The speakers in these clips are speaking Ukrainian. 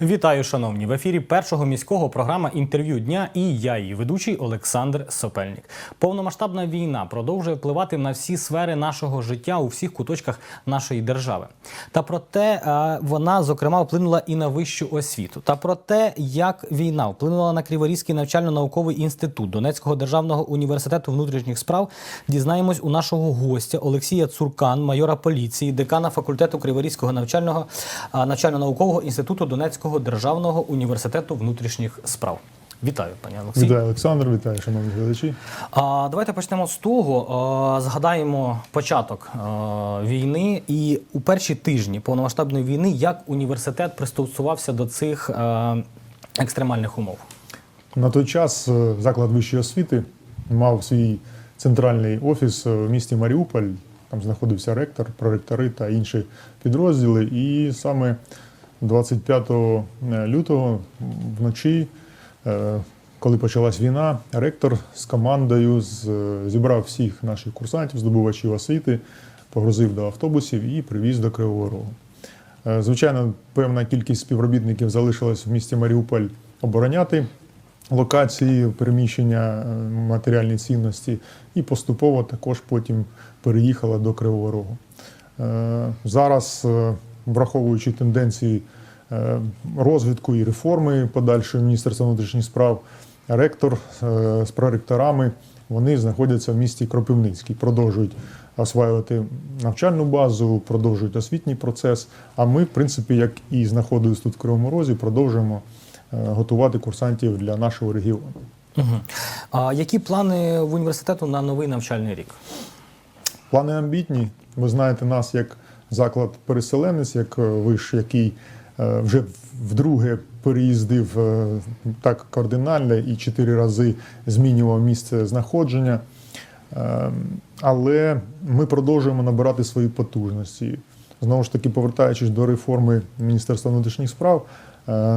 Вітаю, шановні! В ефірі першого міського програма інтерв'ю дня і я, її ведучий Олександр Сопельник. Повномасштабна війна продовжує впливати на всі сфери нашого життя у всіх куточках нашої держави. Та проте е, вона зокрема вплинула і на вищу освіту. Та про те, як війна вплинула на Криворізький навчально-науковий інститут Донецького державного університету внутрішніх справ, дізнаємось у нашого гостя Олексія Цуркан, майора поліції, декана факультету Криворізького навчального навчально-наукового інституту Донецького державного університету внутрішніх справ. Вітаю, пані Олексій. Вітаю, Олександр, вітаю, шановні глядачі. А, давайте почнемо з того. а, згадаємо початок а, війни і у перші тижні повномасштабної війни, як університет пристосувався до цих а, екстремальних умов. На той час е, заклад вищої освіти мав свій центральний офіс е, в місті Маріуполь. Там знаходився ректор, проректори та інші підрозділи. І саме 25 лютого вночі, е, коли почалась війна, ректор з командою зібрав всіх наших курсантів, здобувачів освіти, погрузив до автобусів і привіз до Кривого Рогу. Е, Звичайно, певна кількість співробітників залишилась в місті Маріуполь обороняти локації переміщення е, матеріальної цінності, і поступово також потім переїхала до Кривого Рогу. Е, Зараз, е, враховуючи тенденції е, розвитку і реформи подальшої Міністерства внутрішніх справ, ректор е, з проректорами вони знаходяться в місті Кропивницький, продовжують осваювати навчальну базу, продовжують освітній процес. А ми, в принципі, як і знаходились тут в Кривому Розі, продовжуємо е, готувати курсантів для нашого регіону. Угу. А які плани в університету на новий навчальний рік? Плани амбітні. Ви знаєте нас як заклад переселенець, як е, виш, який е, вже вдруге переїздив е, так кардинально і чотири рази змінював місце знаходження. Але ми продовжуємо набирати свої потужності. Знову ж таки, повертаючись до реформи Міністерства внутрішніх справ,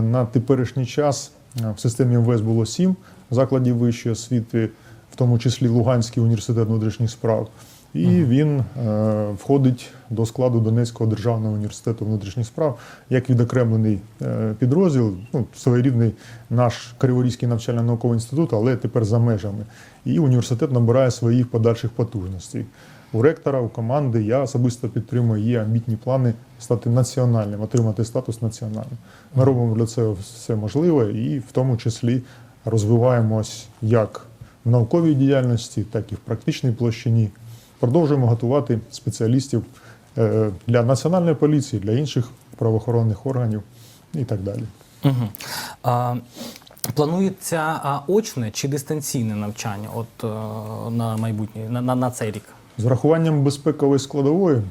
на теперішній час в системі МВС було сім закладів вищої освіти, в тому числі Луганський університет внутрішніх справ. І він е, входить до складу Донецького державного університету внутрішніх справ як відокремлений е, підрозділ, ну, своєрідний наш Криворізький навчально-науковий інститут, але тепер за межами. І університет набирає своїх подальших потужностей. У ректора, у команди я особисто підтримую є амбітні плани стати національним, отримати статус національним. Ми робимо для цього все можливе і в тому числі розвиваємось як в науковій діяльності, так і в практичній площині. Продовжуємо готувати спеціалістів е, для національної поліції, для інших правоохоронних органів і так далі. Угу. А, планується очне чи дистанційне навчання от, е, на майбутнє, на, на, на цей рік? З врахуванням безпекової складової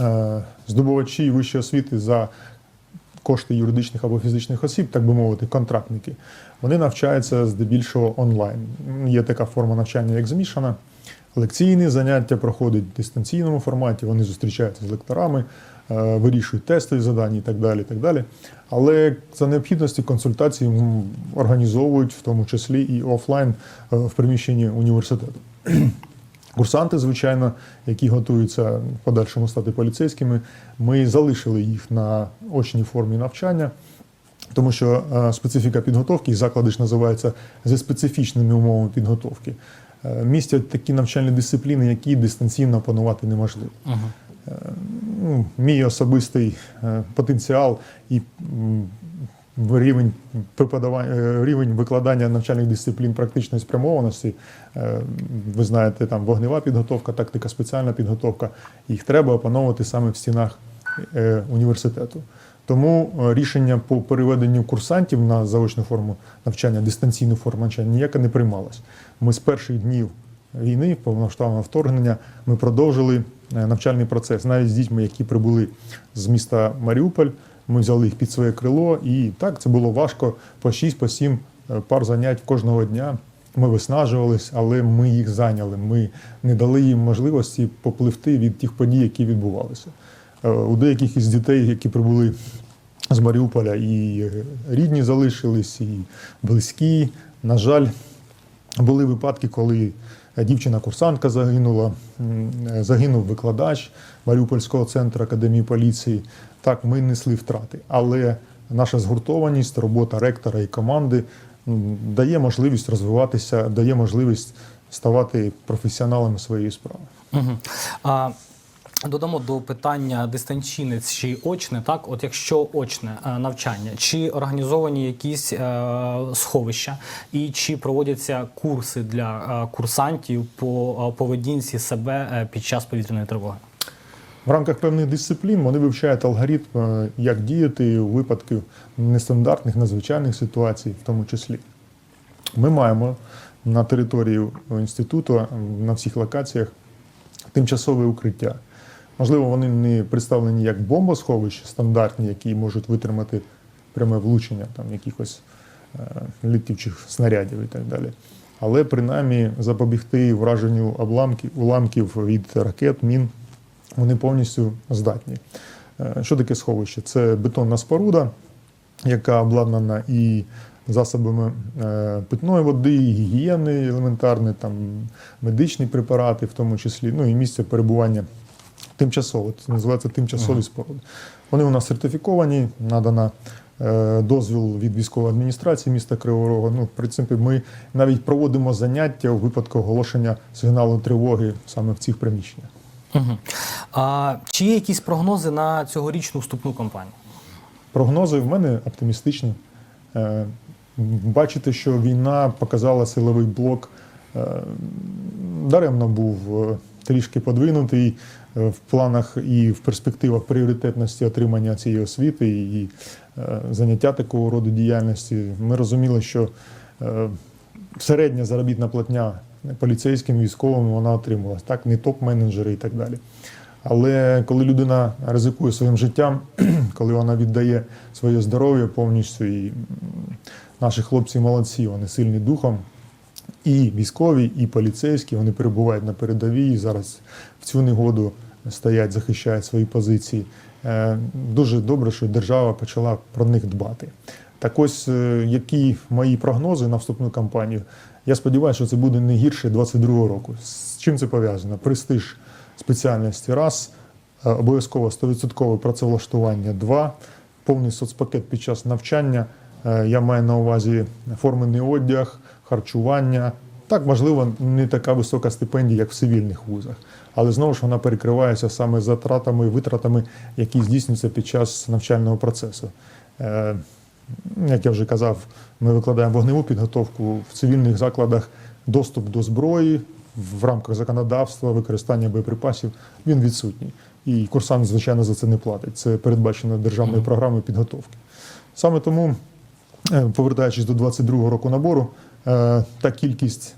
е, здобувачі вищої освіти за кошти юридичних або фізичних осіб, так би мовити, контрактники, вони навчаються здебільшого онлайн. Є така форма навчання, як змішана. Лекційні заняття проходять в дистанційному форматі, вони зустрічаються з лекторами, е, вирішують тестові завдання і так далі. І так далі. Але за необхідності консультації організовують в тому числі і офлайн е, в приміщенні університету. Курсанти, звичайно, які готуються в подальшому стати поліцейськими, ми залишили їх на очній формі навчання, тому що е, специфіка підготовки, і заклади ж називаються за специфічними умовами підготовки, містять такі навчальні дисципліни, які дистанційно опанувати неможливо. Угу. Ну, мій особистий е, потенціал і рівень преподавання, е, рівень викладання навчальних дисциплін практичної спрямованості. е, Ви знаєте, там вогнева підготовка, тактика, спеціальна підготовка. Їх треба опановувати саме в стінах е, університету. Тому е, рішення по переведенню курсантів на заочну форму навчання, дистанційну форму навчання ніяке не приймалось. Ми з перших днів війни, повномасштабного вторгнення, ми продовжили е, навчальний процес навіть з дітьми, які прибули з міста Маріуполь. Ми взяли їх під своє крило, і так це було важко по 6 по 7 пар занять кожного дня. Ми виснажувались, але ми їх зайняли. Ми не дали їм можливості попливти від тих подій, які відбувалися. Е, У деяких із дітей, які прибули з Маріуполя, і рідні залишились, і близькі. На жаль, були випадки, коли дівчина-курсантка загинула, е, загинув викладач Маріупольського центру академії поліції. Так, ми несли втрати. Але наша згуртованість, робота ректора і команди дає можливість розвиватися, дає можливість ставати професіоналами своєї справи. Угу. А, додамо до питання дистанційне чи очне, так? От якщо очне е, навчання, чи організовані якісь е, сховища, і чи проводяться курси для е, курсантів по е, поведінці себе під час повітряної тривоги? В рамках певних дисциплін вони вивчають алгоритм, як діяти у випадку нестандартних, надзвичайних ситуацій, в тому числі. Ми маємо на території інституту на всіх локаціях тимчасове укриття. Можливо, вони не представлені як бомбосховища стандартні, які можуть витримати пряме влучення там, якихось е, літівчих снарядів і так далі. Але принаймні запобігти враженню обламків, уламків від ракет, мін вони повністю здатні. Е, Що таке сховище? Це бетонна споруда, яка обладнана і засобами е, питної води, і гігієни елементарні, там, медичні препарати, в тому числі, ну і місце перебування тимчасово. Це називається тимчасові споруди. Вони у нас сертифіковані, надана е, дозвіл від військової адміністрації міста Кривого. Ну, в принципі, ми навіть проводимо заняття у випадку оголошення сигналу тривоги саме в цих приміщеннях. Угу. А, чи є якісь прогнози на цьогорічну вступну кампанію? Прогнози в мене оптимістичні. Е, Бачите, що війна показала силовий блок. е, Даремно був трішки подвинутий в планах і в перспективах пріоритетності отримання цієї освіти і е, заняття такого роду діяльності. Ми розуміли, що е, середня заробітна платня поліцейським, військовим вона отримувалась, так, не топ-менеджери і так далі. Але коли людина ризикує своїм життям, коли вона віддає своє здоров'я повністю, і наші хлопці молодці, вони сильні духом, і військові, і поліцейські, вони перебувають на передовій. Зараз в цю негоду стоять, захищають свої позиції. Е, Дуже добре, що держава почала про них дбати. Так ось, е, які мої прогнози на вступну кампанію, я сподіваюся, що це буде не гірше 22-го року. З чим це пов'язано? Престиж спеціальності раз, е, обов'язково 100% працевлаштування два, повний соцпакет під час навчання. Я маю на увазі формений одяг, харчування. Так, можливо, не така висока стипендія, як в цивільних вузах, але знову ж вона перекривається саме затратами, витратами, які здійснюються під час навчального процесу. Е, Як я вже казав, ми викладаємо вогневу підготовку в цивільних закладах, доступ до зброї в рамках законодавства, використання боєприпасів він відсутній. І курсант, звичайно, за це не платить. Це передбачено державною програмою підготовки. Саме тому, повертаючись до 22-го року набору, е, та кількість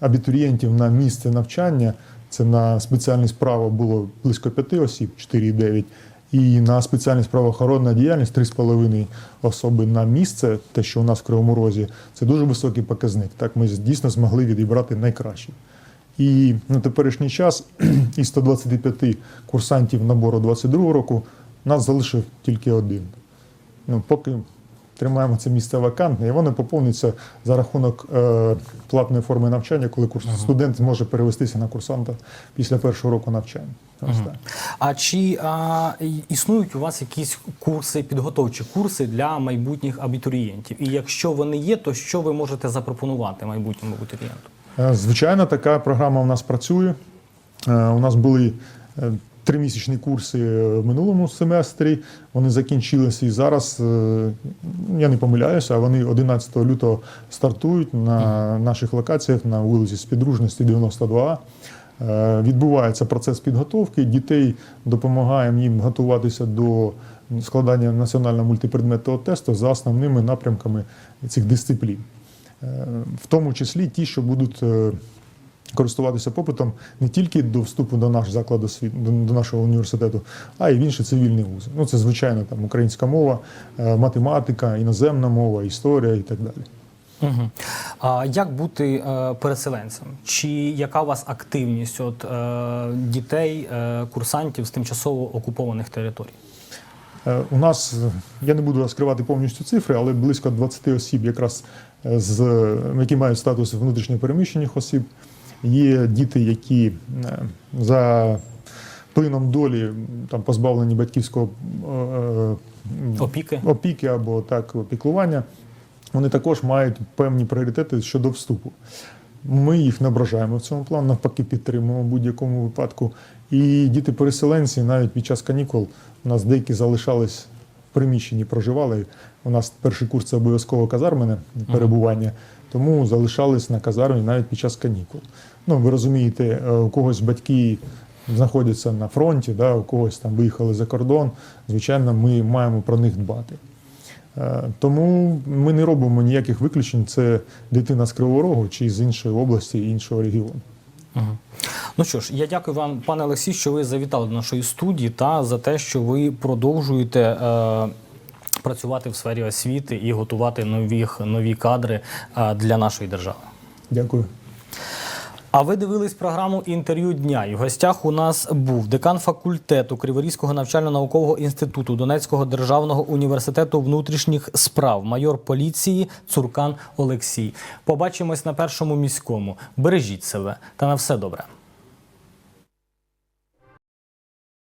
абітурієнтів на місце навчання це на спеціальність право було близько 5 осіб, 4,9, і на спеціальність правоохоронна діяльність 3,5 особи на місце, те, що у нас в Кривому Розі, це дуже високий показник. Так ми дійсно змогли відібрати найкраще. І на теперішній час із 125 курсантів набору 22 року нас залишив тільки один. Ну, поки тримаємо це місце вакантне, і воно поповниться за рахунок е, платної форми навчання, коли курс, студент зможе перевестися на курсанта після першого року навчання. Так. А чи а, існують у вас якісь курси, підготовчі курси для майбутніх абітурієнтів? І якщо вони є, то що ви можете запропонувати майбутньому абітурієнту? Е, Звичайно, така програма у нас працює. Е, У нас були е, тримісячні курси в минулому семестрі. Вони закінчилися і зараз, е, я не помиляюся, вони 11 лютого стартують на наших локаціях на вулиці Спідружності 92. Е, Відбувається процес підготовки. Дітей допомагаємо їм готуватися до складання національного мультипредметного тесту за основними напрямками цих дисциплін. Е, в тому числі ті, що будуть користуватися попитом не тільки до вступу до наш заклад освіти, до, нашого університету, а й в інші цивільні вузи. Ну це звичайно там українська мова, е, математика, іноземна мова, історія і так далі. Угу. А як бути е, переселенцем? Чи яка у вас активність от, е, дітей, е, курсантів з тимчасово окупованих територій? Е, У нас, я не буду розкривати повністю цифри, але близько 20 осіб, якраз е, з, які мають статус внутрішньо переміщених осіб. Є діти, які е, за плином долі там позбавлені батьківського е, е, Опіки. опіки або так піклування, вони також мають певні пріоритети щодо вступу. Ми їх не ображаємо в цьому плані, навпаки, підтримуємо в будь-якому випадку. І діти-переселенці навіть під час канікул у нас деякі залишались в приміщенні, проживали. У нас перший курс це обов'язково казармене перебування, тому залишались на казармі навіть під час канікул. Ну, ви розумієте, е, у когось батьки знаходяться на фронті, да, у когось там виїхали за кордон. Звичайно, ми маємо про них дбати. Е, Тому ми не робимо ніяких виключень. Це дитина з Кривого Рогу чи з іншої області, іншого регіону. Ну що ж, я дякую вам, пане Олексій, що ви завітали до нашої студії та за те, що ви продовжуєте. Е- Працювати в сфері освіти і готувати нових, нові кадри для нашої держави. Дякую. А ви дивились програму інтерв'ю дня. І в гостях у нас був декан факультету Криворізького навчально-наукового інституту Донецького державного університету внутрішніх справ, майор поліції Цуркан Олексій. Побачимось на першому міському. Бережіть себе та на все добре.